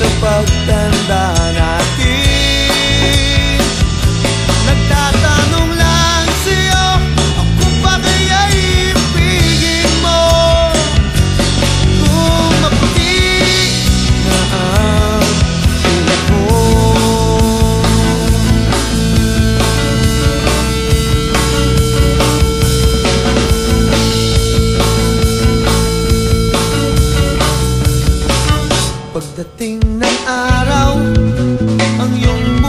about that. Pagdating ng araw Ang iyong